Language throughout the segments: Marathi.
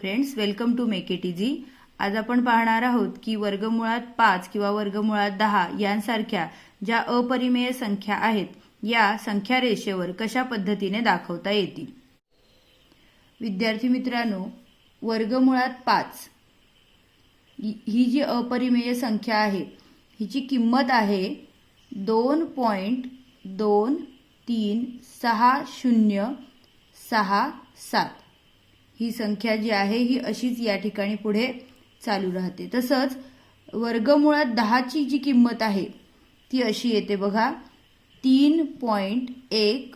Friends welcome to make it easy आज आपण पाहणार आहोत की वर्गमुळात पाच किंवा वर्गमुळात दहा यांसारख्या ज्या अपरिमेय संख्या आहेत या संख्या रेषेवर कशा पद्धतीने दाखवता येतील? विद्यार्थी मित्रांनो वर्गमुळात पाच. ही जी अपरिमेय संख्या आहे हिची किंमत आहे दोन पॉईंट दोन तीन सहा शून्य सहा सात. ही संख्या जी आहे ही अशीच या ठिकाणी पुढे चालू राहते. तसंच वर्गमुळात दहाची जी किंमत आहे ती अशी येते बघा. तीन पॉईंट एक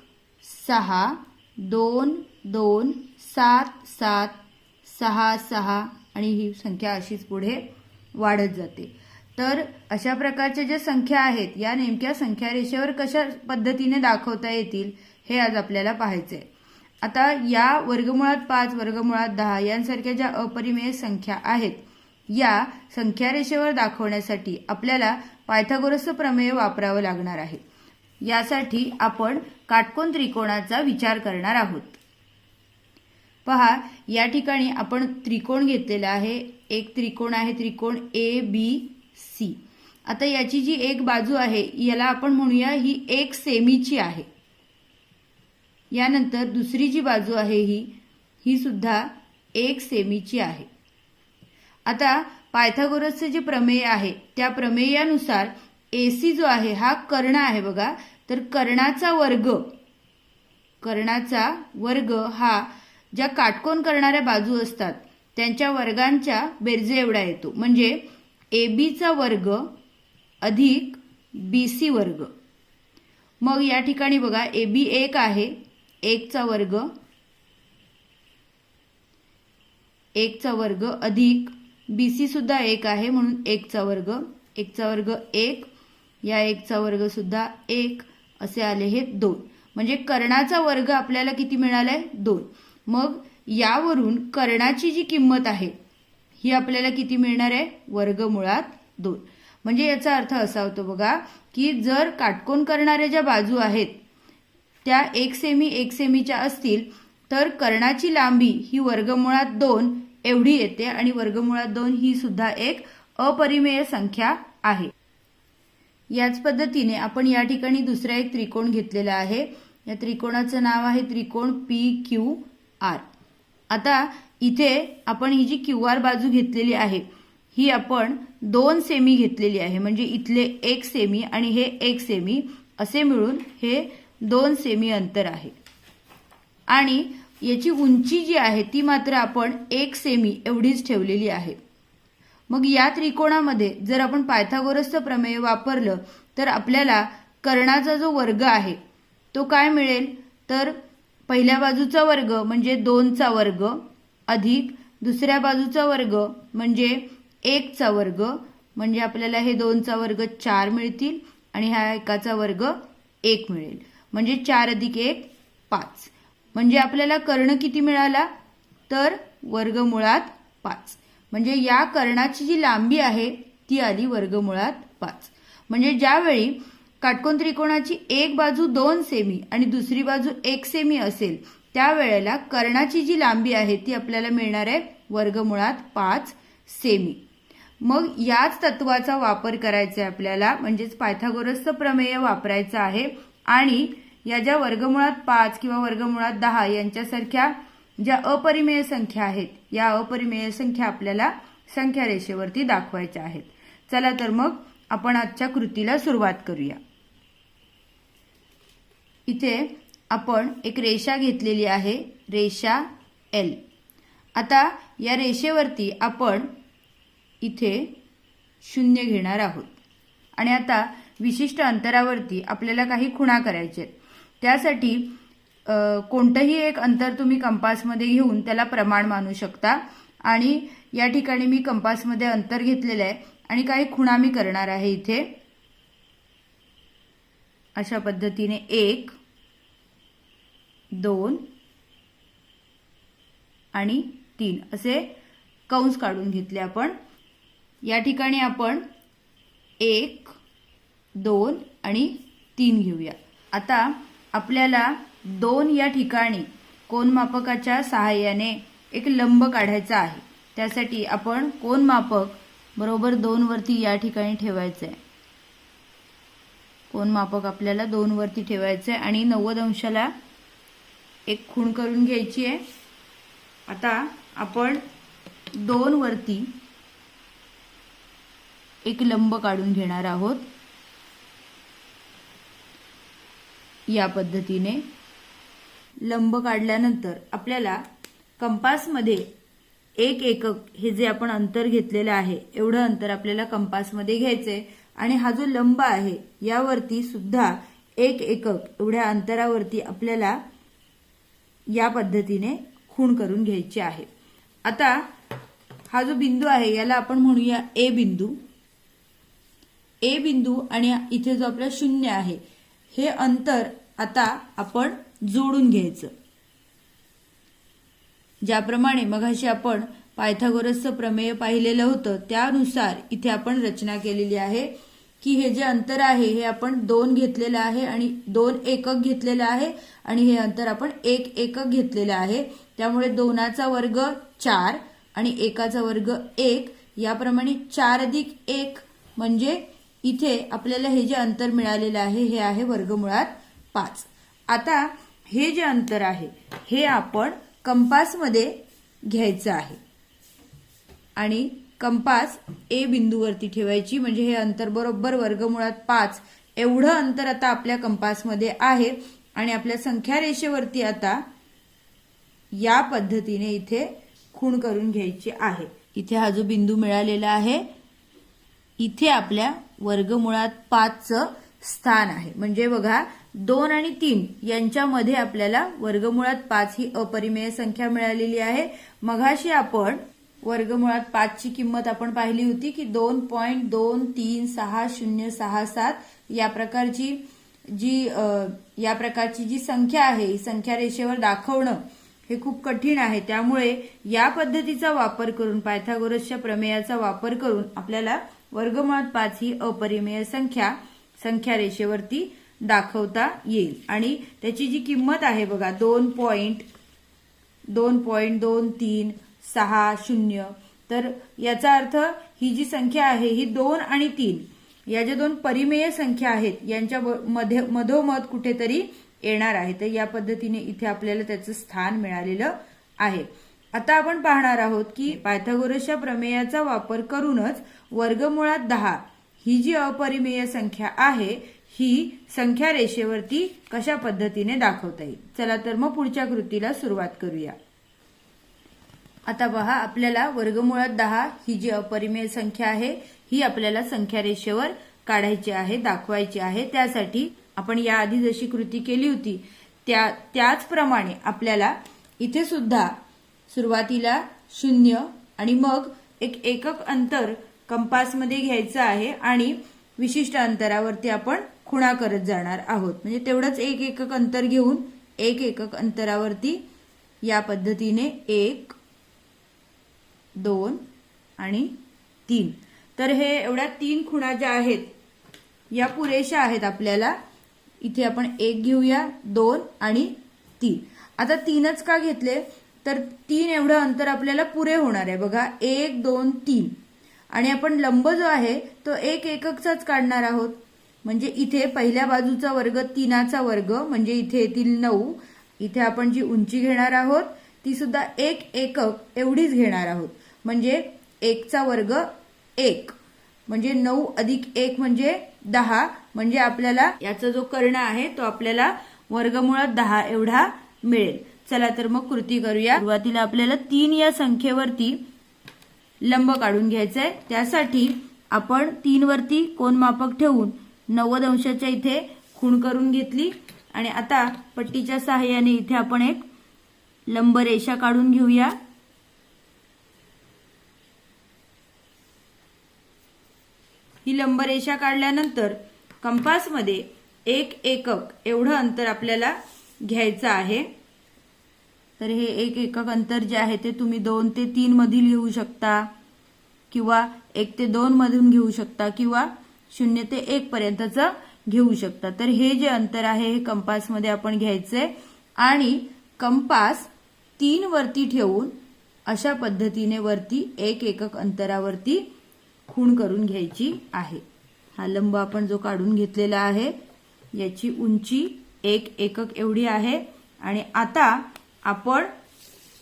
सहा दोन दोन सात सात सहा सहा आणि ही संख्या अशीच पुढे वाढत जाते. तर अशा प्रकारच्या ज्या संख्या आहेत या नेमक्या संख्या रेषेवर कशा पद्धतीने दाखवता येतील हे आज आपल्याला पाहायचं आहे आता या वर्गमुळात पाच वर्गमुळात दहा यांसारख्या ज्या अपरिमेय संख्या आहेत या संख्या रेषेवर दाखवण्यासाठी आपल्याला पायथागोरसचं प्रमेय वापरावं लागणार आहे. यासाठी आपण काटकोन त्रिकोणाचा विचार करणार आहोत. पहा या ठिकाणी आपण त्रिकोण घेतलेला आहे. एक त्रिकोण आहे त्रिकोण ए बी सी आता याची जी एक बाजू आहे याला आपण म्हणूया ही एक सेमीची आहे. यानंतर दुसरी जी बाजू आहे ही ही सुद्धा एक सेमीची आहे. आता पायथागोरसचे जे प्रमेय आहे त्या प्रमेयानुसार ए सी जो आहे हा कर्ण आहे बघा. तर कर्णाचा वर्ग कर्णाचा वर्ग हा ज्या काटकोन करणाऱ्या बाजू असतात त्यांच्या वर्गांच्या बेरजे एवढा येतो. म्हणजे ए बीचा वर्ग अधिक बी सी वर्ग. मग या ठिकाणी बघा ए बी एक आहे एकचा वर्ग एकचा वर्ग अधिक बी सी सुद्धा एक आहे म्हणून एकचा वर्ग एकचा वर्ग एक या एकचा वर्ग सुद्धा एक असे आले हे दोन. म्हणजे कर्णाचा वर्ग आपल्याला किती मिळालाय? दोन. मग यावरून कर्णाची जी किंमत आहे ही आपल्याला किती मिळणार आहे? वर्गमुळात दोन. म्हणजे याचा अर्थ असा होतो बघा की जर काटकोन करणाऱ्या ज्या बाजू आहेत त्या एक सेमी एक सेमीच्या असतील तर कर्णाची लांबी ही वर्गमुळात दोन एवढी येते आणि वर्गमुळात दोन ही सुद्धा एक अपरिमेय संख्या आहे. याच पद्धतीने आपण या ठिकाणी दुसरा एक त्रिकोण घेतलेला आहे. या त्रिकोणाचं नाव आहे त्रिकोण पी क्यू आर. आता इथे आपण ही जी क्यू आर बाजू घेतलेली आहे ही आपण दोन सेमी घेतलेली आहे. म्हणजे इथले एक सेमी आणि हे एक सेमी असे मिळून हे दोन सेमी अंतर आहे. आणि याची उंची जी आहे ती मात्र आपण एक सेमी एवढीच ठेवलेली आहे. मग या त्रिकोणामध्ये जर आपण पायथागोरसचं प्रमेय वापरलं तर आपल्याला कर्णाचा जो वर्ग आहे तो काय मिळेल? तर पहिल्या बाजूचा वर्ग म्हणजे दोनचा वर्ग अधिक दुसऱ्या बाजूचा वर्ग म्हणजे एकचा वर्ग म्हणजे आपल्याला हे दोनचा वर्ग चार मिळतील आणि ह्या एकाचा वर्ग एक मिळेल. म्हणजे चार अधिक एक पाच. म्हणजे आपल्याला कर्ण किती मिळाला? तर वर्गमुळात पाच. म्हणजे या कर्णाची जी लांबी आहे ती आली वर्गमुळात पाच. म्हणजे ज्यावेळी काटकोन त्रिकोणाची एक बाजू दोन सेमी आणि दुसरी बाजू एक सेमी असेल त्यावेळेला कर्णाची जी लांबी आहे ती आपल्याला मिळणार आहे वर्गमुळात पाच सेमी मग याच तत्वाचा वापर करायचा आहे आपल्याला म्हणजेच पायथागोरसचं प्रमेय वापरायचं आहे आणि या ज्या वर्गमुळात पाच किंवा वर्गमुळात दहा यांच्यासारख्या ज्या अपरिमेय संख्या आहेत या अपरिमेय संख्या आपल्याला संख्या रेषेवरती दाखवायच्या आहेत. चला तर मग आपण आजच्या कृतीला सुरुवात करूया. इथे आपण एक रेषा घेतलेली आहे रेषा एल आता या रेषेवरती आपण इथे शून्य घेणार आहोत. आणि आता विशिष्ट अंतरावरती आपल्याला काही खुणा करायचे आहेत. त्यासाठी कोणतंही एक अंतर तुम्ही कंपासमध्ये घेऊन त्याला प्रमाण मानू शकता. आणि या ठिकाणी मी कंपासमध्ये अंतर घेतलेलं आहे आणि काही खुणा मी करणार आहे इथे. अशा पद्धतीने एक दोन आणि तीन असे कंस काढून घेतले आपण. या ठिकाणी आपण एक दोन आणि तीन घेऊया. आता आपल्याला दोन या ठिकाणी कोनमापकाच्या सहाय्याने एक लंब काढायचा आहे. त्यासाठी आपण कोनमापक बरोबर दोनवरती या ठिकाणी ठेवायचं आहे कोनमापक आपल्याला दोनवरती ठेवायचं आहे आणि नव्वद अंशाला एक खूण करून घ्यायची आहे आता आपण दोन वरती एक लंब काढून घेणार आहोत. या पद्धतीने लंब काढल्यानंतर आपल्याला कंपासमध्ये एक एकक हे जे आपण अंतर घेतलेलं आहे एवढं अंतर आपल्याला कंपासमध्ये घ्यायचंय. आणि हा जो लंब आहे यावरती सुद्धा एक एकक एवढ्या अंतरावरती आपल्याला या पद्धतीने खूण करून घ्यायची आहे. आता हा जो बिंदू आहे याला आपण म्हणूया ए बिंदू. ए बिंदू आणि इथे जो आपला शून्य आहे हे अंतर आता आपण जोडून घ्यायचं. ज्याप्रमाणे मगाशी आपण पायथागोरसचं प्रमेय पाहिलेलं होतं त्यानुसार इथे आपण रचना केलेली आहे की हे जे अंतर आहे हे आपण दोन घेतलेलं आहे आणि दोन एकक घेतलेलं आहे आणि हे अंतर आपण एक एकक घेतलेलं आहे. त्यामुळे दोनाचा वर्ग चार आणि एकाचा वर्ग एक याप्रमाणे चार अधिक एक म्हणजे इथे आपल्याला हे जे अंतर मिळालेलं आहे हे आहे वर्गमुळात पाच. आता हे जे अंतर आहे हे आपण कंपासमध्ये घ्यायचं आहे. आणि कंपास ए बिंदूवरती ठेवायची म्हणजे हे अंतर बरोबर वर्गमुळात पाच. एवढं अंतर आता आपल्या कंपासमध्ये आहे. आणि आपल्या संख्या रेषेवरती आता या पद्धतीने इथे खूण करून घ्यायची आहे. इथे हा जो बिंदू मिळालेला आहे इथे आपल्या वर्गमुळात पाचचं स्थान आहे. म्हणजे बघा दोन आणि तीन यांच्यामध्ये आपल्याला वर्गमुळात पाच ही अपरिमेय संख्या मिळालेली आहे. मघाशी आपण वर्गमुळात पाचची किंमत आपण पाहिली होती की दोन पॉईंट दोन तीन सहा शून्य सहा सात या प्रकारची जी या प्रकारची जी संख्या आहे ही संख्या रेषेवर दाखवणं हे खूप कठीण आहे. त्यामुळे या पद्धतीचा वापर करून पायथागोरसच्या प्रमेयाचा वापर करून आपल्याला वर्गमुळात पाच ही अपरिमेय संख्या संख्या रेषेवरती दाखवता येईल. आणि त्याची जी किंमत आहे बघा दोन पॉईंट दोन पॉईंट दोन तीन सहा शून्य. तर याचा अर्थ ही जी संख्या आहे ही दोन आणि तीन या ज्या दोन परिमेय संख्या आहेत यांच्या मध्ये मधोमध कुठेतरी येणार आहे. तर या पद्धतीने इथे आपल्याला त्याचं स्थान मिळालेलं आहे. आता आपण पाहणार आहोत की पायथागोरसच्या प्रमेयाचा वापर करूनच वर्गमुळात दहा ही जी अपरिमेय संख्या आहे ही संख्या रेषेवरती कशा पद्धतीने दाखवता येईल? चला तर मग पुढच्या कृतीला सुरुवात करूया. आता पहा आपल्याला वर्गमुळात दहा ही जी अपरिमेय संख्या आहे ही आपल्याला संख्या रेषेवर काढायची आहे दाखवायची आहे. त्यासाठी आपण याआधी जशी कृती केली होती त्या त्याचप्रमाणे आपल्याला इथे सुद्धा सुरुवातीला शून्य आणि मग एक एकक अंतर कंपासमध्ये घ्यायचं आहे आणि विशिष्ट अंतरावरती आपण खुणा करत जाणार आहोत. म्हणजे तेवढंच एक एकक अंतर घेऊन एक एकक अंतरावरती या पद्धतीने एक दोन आणि तीन. तर हे एवढ्या तीन खुणा ज्या आहेत या पुरेशा आहेत आपल्याला. इथे आपण एक घेऊया दोन आणि तीन. आता तीनच का घेतले? तर तीन एवढं अंतर आपल्याला पुरे होणार आहे. बघा एक दोन तीन. आणि आपण लंब जो आहे तो एक एककचाच काढणार आहोत. म्हणजे इथे पहिल्या बाजूचा वर्ग तीनाचा वर्ग म्हणजे इथे येतील नऊ. इथे आपण जी उंची घेणार आहोत ती सुद्धा एक एकक एवढीच घेणार आहोत. म्हणजे एकचा वर्ग एक. म्हणजे नऊ अधिक एक म्हणजे दहा. म्हणजे आपल्याला याचा जो कर्ण आहे तो आपल्याला वर्गमुळात दहा एवढा मिळेल. चला तर मग कृती करूया. सुरुवातीला आपल्याला तीन या संख्येवरती लंब काढून घ्यायचा आहे त्यासाठी आपण तीन वरती कोण मापक ठेवून नव्वद अंशाच्या इथे खूण करून घेतली. आणि आता पट्टीच्या सहाय्याने इथे आपण एक लंब रेषा काढून घेऊया. ही लंब रेषा काढल्यानंतर कंपासमध्ये एक एकक एवढं अंतर आपल्याला घ्यायचं आहे. तर हे एक एकक अंतर जे आहे ते तुम्ही दोन ते तीन मधील घेऊ शकता. किंवा एक ते दोन मधून घेऊ शकता किंवा शून्य ते एक पर्यंतचं घेऊ शकता. तर हे जे अंतर आहे हे कंपासमध्ये आपण घ्यायचंय आणि कंपास तीन वरती ठेवून अशा पद्धतीने वरती एक एकक अंतरावरती खूण करून घ्यायची आहे. हा लंब आपण जो काढून घेतलेला आहे याची उंची एक एकक एवढी आहे. आणि आता आपण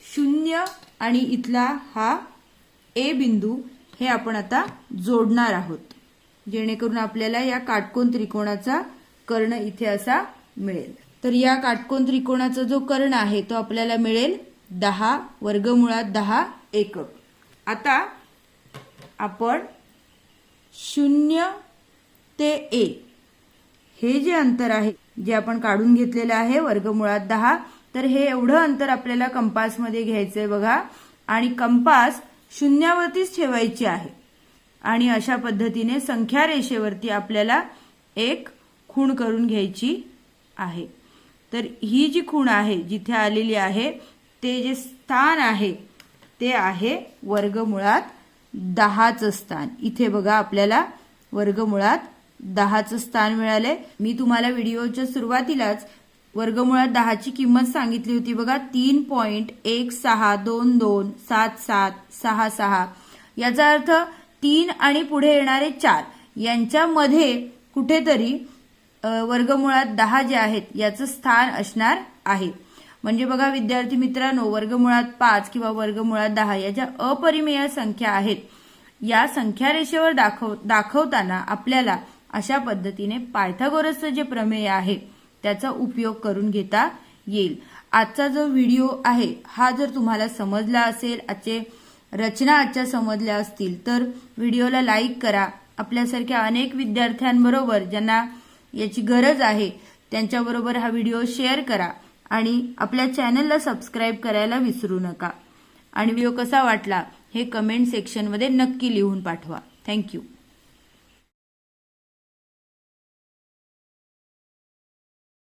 शून्य आणि इथला हा ए बिंदू हे आपण आता जोडणार आहोत. जेणेकरून आपल्याला या काटकोन त्रिकोणाचा कर्ण इथे असा मिळेल. तर या काटकोन त्रिकोणाचा जो कर्ण आहे तो आपल्याला मिळेल दहा वर्गमुळात दहा एकक. आता आपण शून्य ते ए हे जे अंतर आहे जे आपण काढून घेतलेलं आहे वर्गमुळात दहा तर हे एवढं अंतर आपल्याला कंपासमध्ये घ्यायचंय बघा. आणि कंपास शून्यावरतीच ठेवायची आहे. आणि अशा पद्धतीने संख्या रेषेवरती आपल्याला एक खूण करून घ्यायची आहे. तर ही जी खूण आहे जिथे आलेली आहे ते जे स्थान आहे ते आहे वर्गमुळात दहाचं स्थान. इथे बघा आपल्याला वर्गमुळात दहाचं स्थान मिळालंय. मी तुम्हाला व्हिडिओच्या सुरुवातीलाच वर्गमुळात दहाची किंमत सांगितली होती. बघा तीन पॉइंट एक सहा दोन दोन सात सात सहा सहा. याचा अर्थ तीन आणि पुढे येणारे चार. यांच्यामध्ये कुठेतरी वर्गमुळात दहा जे आहेत याचं स्थान असणार आहे. म्हणजे बघा विद्यार्थी मित्रांनो वर्गमुळात पाच किंवा वर्गमुळात दहा या ज्या अपरिमेय संख्या आहेत. या संख्या रेषेवर दाखव दाखवताना आपल्याला अशा पद्धतीने पायथागोरसचं जे प्रमेय आहे त्याचा उपयोग करून घेता येईल. आजचा जो व्हिडिओ आहे हा जर तुम्हाला समजला असेल आजचे रचना आजच्या समजल्या असतील तर व्हिडिओला लाईक करा. आपल्यासारख्या अनेक विद्यार्थ्यांबरोबर ज्यांना याची गरज आहे त्यांच्याबरोबर हा व्हिडिओ शेअर करा आणि आपल्या चॅनलला सबस्क्राईब करायला विसरू नका. आणि व्हिडिओ कसा वाटला हे कमेंट सेक्शनमध्ये नक्की लिहून पाठवा. थँक्यू.